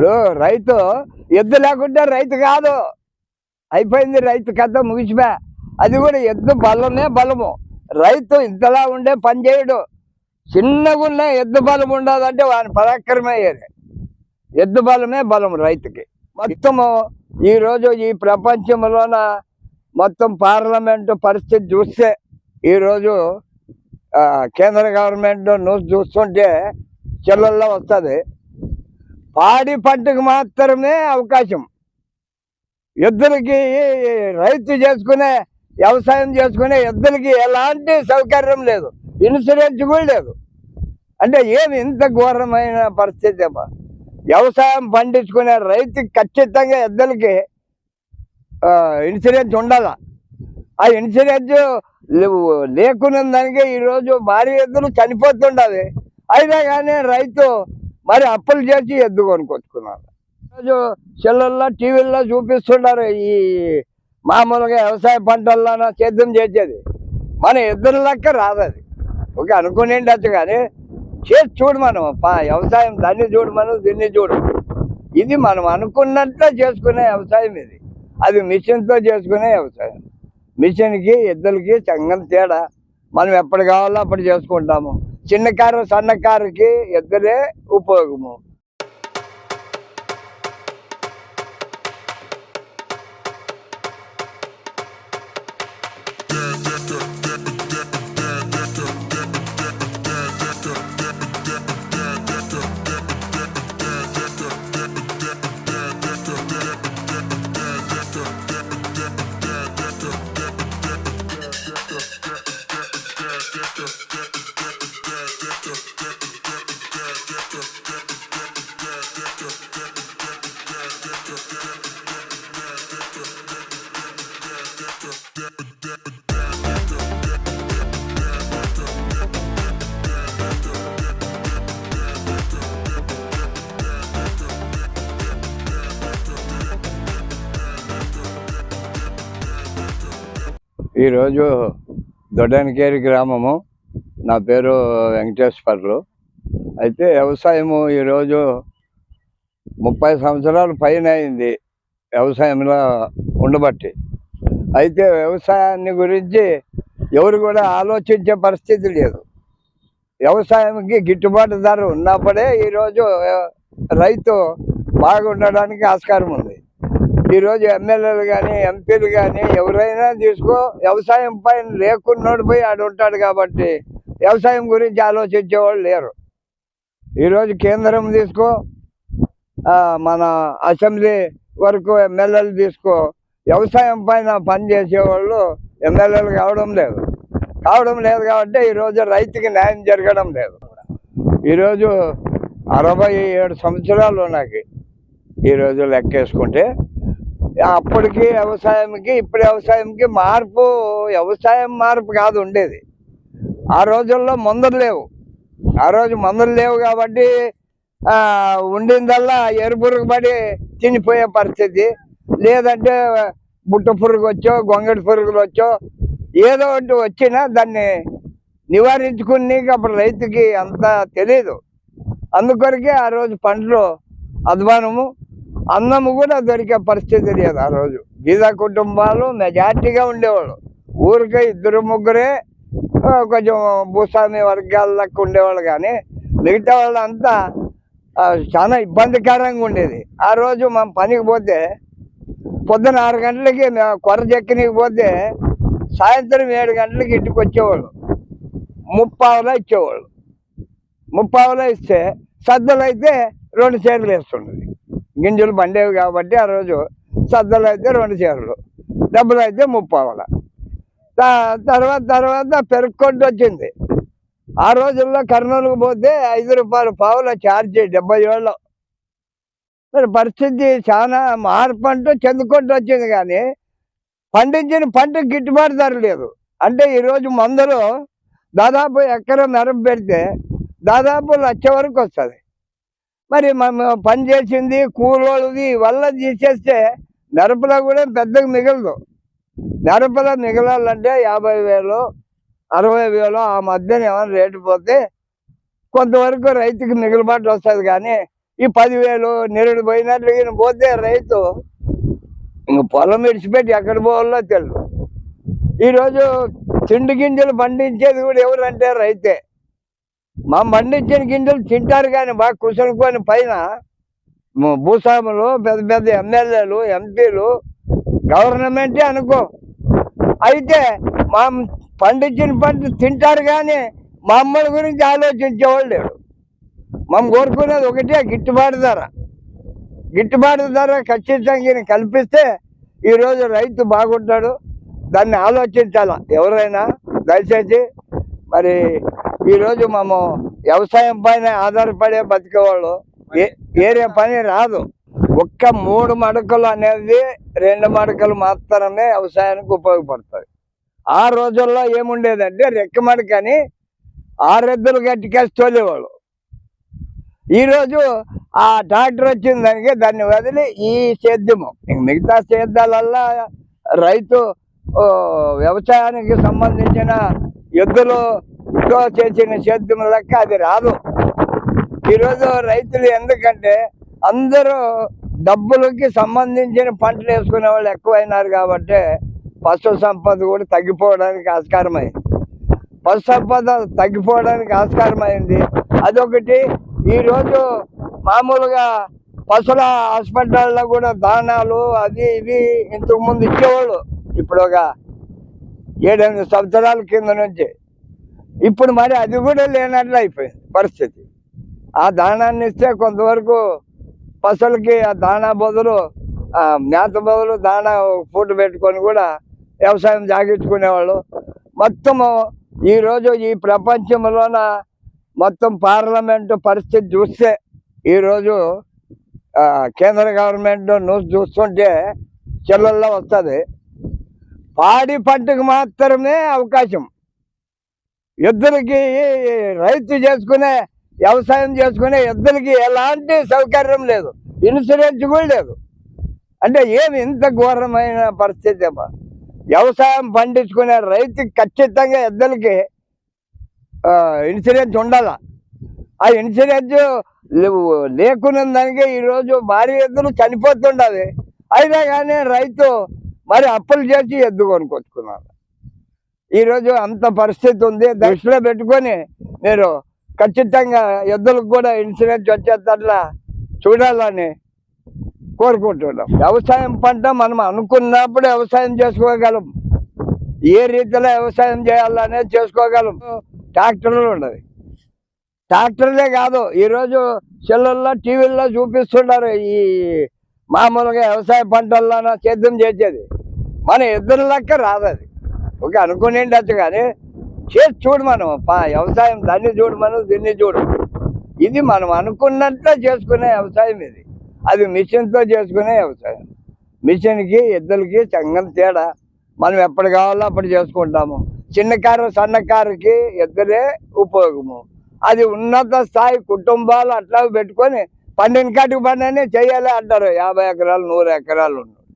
ఇప్పుడు రైతు ఎద్దు లేకుంటే రైతు కాదు. అయిపోయింది రైతు కథ ముగిసిపా. అది కూడా ఎద్దు బలమే బలము. రైతు ఇంతలా ఉండే పని చేయడు. చిన్నగా ఉన్న ఎద్దు బలం ఉండదంటే వాని పరాక్రమయ్యేది ఎద్దు బలమే బలం రైతుకి. మొత్తము ఈ రోజు ఈ ప్రపంచంలోన మొత్తం పార్లమెంటు పరిస్థితి చూస్తే ఈరోజు కేంద్ర గవర్నమెంట్ న్యూస్ చూస్తుంటే చెల్లల్లో వస్తుంది. పాడి పంటకు మాత్రమే అవకాశం. ఎద్దులకి రైతు చేసుకునే వ్యవసాయం చేసుకునే ఎద్దులకి ఎలాంటి సౌకర్యం లేదు. ఇన్సూరెన్స్ కూడా లేదు. అంటే ఏమి ఇంత ఘోరమైన పరిస్థితి వ్యవసాయం పండించుకునే రైతుకి ఖచ్చితంగా ఎద్దులకి ఇన్సూరెన్స్ ఉండాలా? ఆ ఇన్సూరెన్స్ లేకున్న దానికి ఈరోజు భారీ ఎద్దులు చనిపోతుండాలి. అయినా కానీ రైతు మరి అప్పులు చేసి ఎద్దు కొనుక్కొచ్చుకున్నారు. ఈరోజు సెల్లల్లో టీవీల్లో చూపిస్తున్నారు ఈ మామూలుగా వ్యవసాయ పంటల్లోన సేద్యం చేసేది. మన ఎద్దుల లెక్క రాదు అది. ఓకే అనుకుని కానీ చేసి చూడు మనం వ్యవసాయం దాన్ని చూడు మనం దీన్ని చూడు. ఇది మనం అనుకున్నట్లే చేసుకునే వ్యవసాయం ఇది. అది మిషన్తో చేసుకునే వ్యవసాయం. మిషన్కి ఎద్దులకి సంగం తేడా. మనం ఎప్పుడు కావాలో అప్పుడు చేసుకుంటాము. చిన్న కారు సన్న కారుకి ఈరోజు దొడ్డనికేరి గ్రామము. నా పేరు వెంకటేశ్వర్లు. అయితే వ్యవసాయము ఈరోజు ముప్పై సంవత్సరాలు పైన అయింది వ్యవసాయంలో ఉండబట్టి. అయితే వ్యవసాయాన్ని గురించి ఎవరు కూడా ఆలోచించే పరిస్థితి లేదు. వ్యవసాయంకి గిట్టుబాటు ధర ఉన్నప్పుడే ఈరోజు రైతు బాగుండడానికి ఆస్కారం ఉంది. ఈరోజు ఎమ్మెల్యేలు కానీ ఎంపీలు కానీ ఎవరైనా తీసుకో వ్యవసాయం పైన లేకున్నోడు పోయి ఆడు ఉంటాడు కాబట్టి వ్యవసాయం గురించి ఆలోచించేవాళ్ళు లేరు. ఈరోజు కేంద్రం తీసుకో ఆ, మన అసెంబ్లీ వరకు ఎమ్మెల్యేలు తీసుకో. వ్యవసాయం పైన పనిచేసేవాళ్ళు ఎమ్మెల్యేలు కావడం లేదు. కావడం లేదు కాబట్టి ఈరోజు రైతుకి న్యాయం జరగడం లేదు. ఈరోజు అరవై ఏడు సంవత్సరాలు నాకు ఈరోజు లెక్కేసుకుంటే అప్పటికి వ్యవసాయంకి ఇప్పుడు వ్యవసాయంకి మార్పు వ్యవసాయం మార్పు కాదు ఉండేది. ఆ రోజుల్లో మందులు లేవు. ఆ రోజు మందులు లేవు కాబట్టి ఉండిందల్లా ఎరుపురుగు పడి తినిపోయే పరిస్థితి. లేదంటే బుట్ట పురుగు వచ్చో గొంగడి పురుగులు వచ్చో ఏదో ఒకటి వచ్చినా దాన్ని నివారించుకుని అప్పుడు రైతుకి అంత తెలియదు అందుకొరకే ఆ రోజు పంటలు అధ్వానము. అన్నము కూడా దొరికే పరిస్థితి లేదు ఆ రోజు. బీద కుటుంబాలు మెజార్టీగా ఉండేవాళ్ళు. ఊరికే ఇద్దరు ముగ్గురే కొంచెం భూస్వామి వర్గాలకు ఉండేవాళ్ళు కానీ మిగతా వాళ్ళంతా చాలా ఇబ్బందికరంగా ఉండేది. ఆ రోజు మనం పనికి పోతే పొద్దున ఆరు గంటలకి మేము కొర చెక్కనికి పోతే సాయంత్రం ఏడు గంటలకి ఇంటికి వచ్చేవాళ్ళు. ముప్పావులో ఇచ్చేవాళ్ళు. ముప్పావులో ఇస్తే సద్దలు అయితే రెండు చీరలు వేస్తుండేది. గింజలు పండేవి కాబట్టి ఆ రోజు సద్దలు అయితే రెండు చీరలు డబ్బులు అయితే ముప్పావుల. తర్వాత తర్వాత పెరుక్కొంటూ వచ్చింది. ఆ రోజుల్లో కర్నూలుకు పోతే ఐదు రూపాయలు పావుల ఛార్జీ డెబ్బై ఏళ్ళు. మరి పరిస్థితి చాలా మార్పు అంటూ చెందుకుంటూ వచ్చింది కానీ పండించిన పంట గిట్టుబాటు ధర లేదు. అంటే ఈరోజు మందులు దాదాపు ఎకరం మెరప పెడితే దాదాపు లక్ష వరకు వస్తుంది. మరి మనం పని చేసింది కూలోళ్ళది వల్ల తీసేస్తే నరపల కూడా పెద్దగా మిగలదు. నరపల మిగలాలంటే యాభై వేలు అరవై వేలు ఆ మధ్యన ఏమైనా రేటు పోతే కొంతవరకు రైతుకి మిగిలిబాటు వస్తుంది కానీ ఈ పదివేలు నిరుడు పోయినట్లు ఈయన పోతే రైతు ఇంక పొలం విడిచిపెట్టి ఎక్కడ పోవాలో తెలియదు ఈరోజు తిండి గింజలు పండించేది కూడా ఎవరంటే రైతే. మా పండించిన గింజలు తింటారు కానీ బాగా కుసరుకొని పైన భూస్వాములు పెద్ద పెద్ద ఎమ్మెల్యేలు ఎంపీలు గవర్నమెంటే అనుకో. అయితే మా పండించిన పంట తింటారు కానీ మా అమ్మల గురించి ఆలోచించేవాళ్ళు లేడు మనం కోరుకునేది ఒకటే గిట్టుబాటు ధర. గిట్టుబాటు ధర ఖచ్చితంగా కల్పిస్తే ఈరోజు రైతు బాగుంటాడు. దాన్ని ఆలోచించాల ఎవరైనా? దయచేసి మరి ఈరోజు మేము వ్యవసాయం పైన ఆధారపడే బతికేవాళ్ళు. ఏ- వేరే పని రాదు. ఒక్క మూడు మడకలు అనేది రెండు మడకలు మాత్రమే వ్యవసాయానికి ఉపయోగపడుతుంది ఆ రోజుల్లో ఏముండేదంటే రెక్క మడకని ఆరెద్దులు గట్టికేసి తోలేవాళ్ళు. ఈరోజు ఆ ట్రాక్టర్ వచ్చిన దానికి దాన్ని వదిలి ఈ సేద్యము. మిగతా సేద్యాలల్లా రైతు వ్యవసాయానికి సంబంధించిన ఎద్దులు ఇంట్లో చేసిన సేద్యం లెక్క అది రాదు. ఈరోజు రైతులు ఎందుకంటే అందరూ డబ్బులకి సంబంధించిన పంటలు వేసుకునే వాళ్ళు ఎక్కువైనారు కాబట్టి పశు సంపద కూడా తగ్గిపోవడానికి ఆస్కారమైంది పశు సంపద తగ్గిపోవడానికి ఆస్కారమైంది. అదొకటి. ఈరోజు మామూలుగా పశువుల హాస్పిటల్లో కూడా దానాలు అది ఇది ఇంతకుముందు ఇచ్చేవాళ్ళు. ఇప్పుడు ఒక ఏడెనిమిది సంవత్సరాల కింద నుంచి. ఇప్పుడు మరి అది కూడా లేనట్లు అయిపోయింది పరిస్థితి. ఆ దానాన్ని ఇస్తే కొంతవరకు పశువులకి ఆ దానా బదులు మేత బదులు దానా పూట పెట్టుకొని కూడా వ్యవసాయం సాగించుకునేవాళ్ళు. మొత్తము ఈరోజు ఈ ప్రపంచంలోన మొత్తం పార్లమెంటు పరిస్థితి చూస్తే ఈరోజు కేంద్ర గవర్నమెంట్ న్యూస్ చూస్తుంటే చెల్లల్లో వస్తుంది. పాడి పంటకు మాత్రమే అవకాశం. ఎద్దులకి రైతు చేసుకునే వ్యవసాయం చేసుకునే ఎద్దులకి ఎలాంటి సౌకర్యం లేదు. ఇన్సూరెన్స్ కూడా లేదు. అంటే ఏమి ఇంత ఘోరమైన పరిస్థితి అమ్మా వ్యవసాయం పండించుకునే రైతుకి ఖచ్చితంగా ఎద్దులకి ఆ, ఇన్సూరెన్స్ ఉండాలా? ఆ ఇన్సూరెన్స్ లేకున్న దానికి ఈరోజు భారీ ఎద్దులు చనిపోతుండాలి. అయినా కానీ రైతు మరి అప్పులు చేసి ఎద్దు కొనుక్కొచ్చుకున్నారు ఈరోజు అంత పరిస్థితి ఉంది. దృష్టిలో పెట్టుకొని మీరు ఖచ్చితంగా ఎద్దులకు కూడా ఇన్సూరెన్స్ వచ్చేటట్లా చూడాలని కోరుకుంటున్నాం. వ్యవసాయం పంట మనం అనుకున్నప్పుడు వ్యవసాయం చేసుకోగలం. ఏ రీతిలో వ్యవసాయం చేయాలనేది చేసుకోగలం. ట్రాక్టర్లు ఉండదు ట్రాక్టర్లే కాదు ఈరోజు సెల్లుల్లో టీవీల్లో చూపిస్తున్నారు ఈ మామూలుగా వ్యవసాయ పంటల్లోనో సేద్యం చేసేది. మన ఇద్దరు లెక్క రాదు అది ఒక అనుకుని ఉండొచ్చు కానీ చేసి చూడు మనం వ్యవసాయం దాన్ని చూడు మనం దీన్ని చూడు. ఇది మనం అనుకున్నట్లు చేసుకునే వ్యవసాయం ఇది. అది మిషన్తో చేసుకునే వ్యవసాయం. మిషన్కి ఎద్దులకి చంగం తేడా. మనం ఎప్పుడు కావాలో అప్పుడు చేసుకుంటాము. చిన్న కారు సన్న కారుకి ఎద్దులే ఉపయోగము. అది ఉన్నత స్థాయి కుటుంబాలు అట్లా పెట్టుకొని పండిన కాటికి అని చేయాలి అంటారు. యాభై ఎకరాలు నూరు ఎకరాలు ఉన్నాయి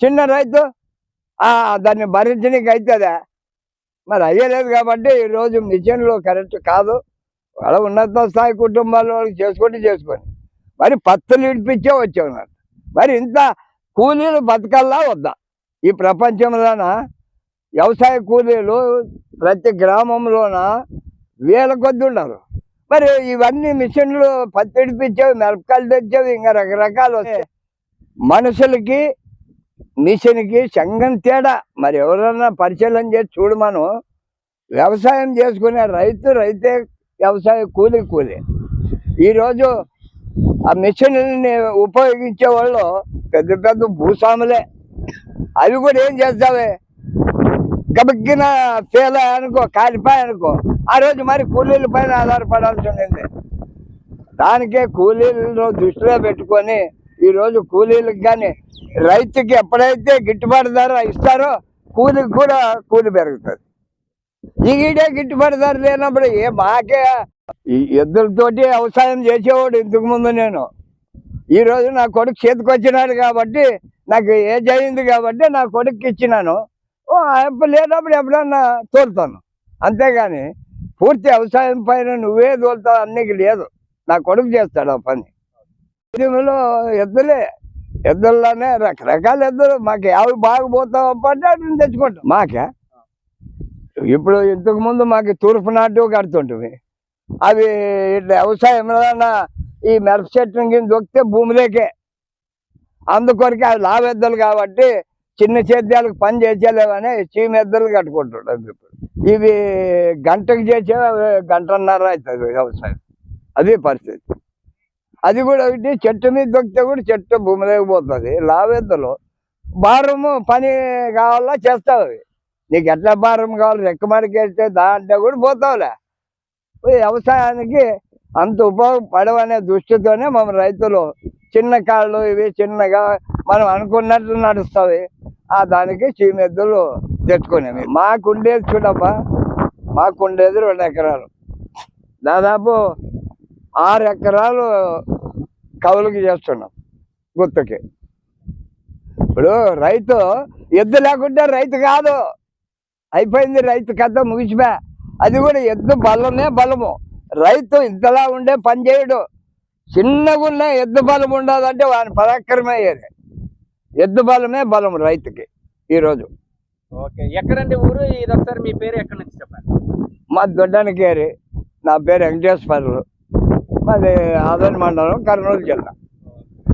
చిన్న రైతు దాన్ని భరించడానికి అవుతుందా మరి అయ్యలేదు కాబట్టి ఈరోజు మిషన్లు కరెక్ట్ కాదు. వాళ్ళ ఉన్నత స్థాయి కుటుంబాల వాళ్ళకి చేసుకుంటే చేసుకొని మరి పత్తులు ఇడిపించే వచ్చేవారు మరి ఇంత కూలీలు బతకల్లా వద్దా? ఈ ప్రపంచంలోన? వ్యవసాయ కూలీలు ప్రతి గ్రామంలోన? వేల కొద్ది ఉన్నారు. మరి ఇవన్నీ మిషన్లు పత్తి ఇడిపించేవి మిరపకాయలు తెచ్చేవి ఇంకా రకరకాలు వస్తాయి. మనుషులకి మిషన్కి సంఘం తేడా. మరి ఎవరన్నా పరిశీలన చేసి చూడు మనం. వ్యవసాయం చేసుకునే రైతు రైతే వ్యవసాయ కూలి కూలి. ఈరోజు ఆ మిషన్ని ఉపయోగించే వాళ్ళు పెద్ద పెద్ద భూస్వాములే. అవి కూడా ఏం చేస్తావే? గబగ్గిన ఫెయిల్ అనుకో కాలిపాయ అనుకో. ఆ రోజు మరి కూలీల పైన ఆధారపడాల్సి ఉండింది. దానికే కూలీలను దృష్టిలో పెట్టుకొని ఈరోజు కూలీలకు కానీ రైతుకి ఎప్పుడైతే గిట్టుబాటు ధర ఇస్తారో కూలికి కూడా కూలి పెరుగుతుంది. ఈడే గిట్టుబాటు ధర లేనప్పుడు ఏ మాకే ఈ ఎద్దులతోటి వ్యవసాయం చేసేవాడు ఇంతకు ముందు నేను. ఈ రోజు నా కొడుకు చేతికి వచ్చినాడు కాబట్టి నాకు ఏజ్ అయింది కాబట్టి నా కొడుకు ఇచ్చినాను. ఓ లేనప్పుడు ఎప్పుడన్నా తోలుతాను. అంతేగాని పూర్తి వ్యవసాయం పైన నువ్వే తోలుతావు అన్నికి లేదు. నా కొడుకు చేస్తాడు ఆ పని. ఉద్యమంలో ఎద్దులే. ఎద్దుల్లోనే రకరకాల ఎద్దులు. మాకు అవి బాగుపోతాం అంటే అటు తెచ్చుకుంటాం. మాకే? ఇప్పుడు ఇంతకు ముందు మాకు తూర్పు నాటు కడుతుంటుంది అవి ఇట్లా వ్యవసాయంలో ఈ మిరప చెట్టు కింద దొక్కితే భూమిలోకే అందుకొరకే అవి లావెద్దలు కాబట్టి చిన్న సేద్యాలకు పని చేసేలేవని చీమెద్దలు కట్టుకుంటున్నాం ఇప్పుడు. ఇవి గంటకు చేసే గంటన్నర అవుతుంది వ్యవసాయం. అదే పరిస్థితి. అది కూడా ఒకటి చెట్టు మీద దొక్కితే కూడా చెట్టు భూమిలోకి పోతుంది. లావెద్దలు. భారము పని కావాలా చేస్తావు అవి. నీకు ఎట్లా భారం కావాలి? రెక్కమడికి దాంట్లో కూడా పోతావులే. వ్యవసాయానికి అంత ఉపయోగపడవనే దృష్టితోనే మన రైతులు చిన్న కాళ్ళు ఇవి చిన్నగా మనం అనుకున్నట్లు నడుస్తుంది ఆ దానికి చీమెద్దులు తెచ్చుకునేవి. మాకుండేది చూడప్ప మాకుండేది రెండు ఎకరాలు. దాదాపు ఆరు ఎకరాలు కవులకి చేస్తున్నాం గుర్తుకి ఇప్పుడు రైతు ఎద్దు లేకుంటే రైతు కాదు. అయిపోయింది రైతు కథ ముగిసిపా. అది కూడా ఎద్దు బలమే బలము. రైతు ఇంతలా ఉండే పని చేయడు. చిన్నగా ఉన్న ఎద్దు బలం ఉండదంటే వాని పరాక్రమే అయ్యేది ఎద్దు బలమే బలం రైతుకి ఈరోజు. ఓకే ఎక్కడండి ఊరు? ఇది ఒకసారి మీ పేరు ఎక్కడి నుంచి చెప్పండి. మా దొడ్డానికేరి నా పేరు వెంకటేశ్వర్లు. మాది ఆదోని మండలం కర్నూలు జిల్లా.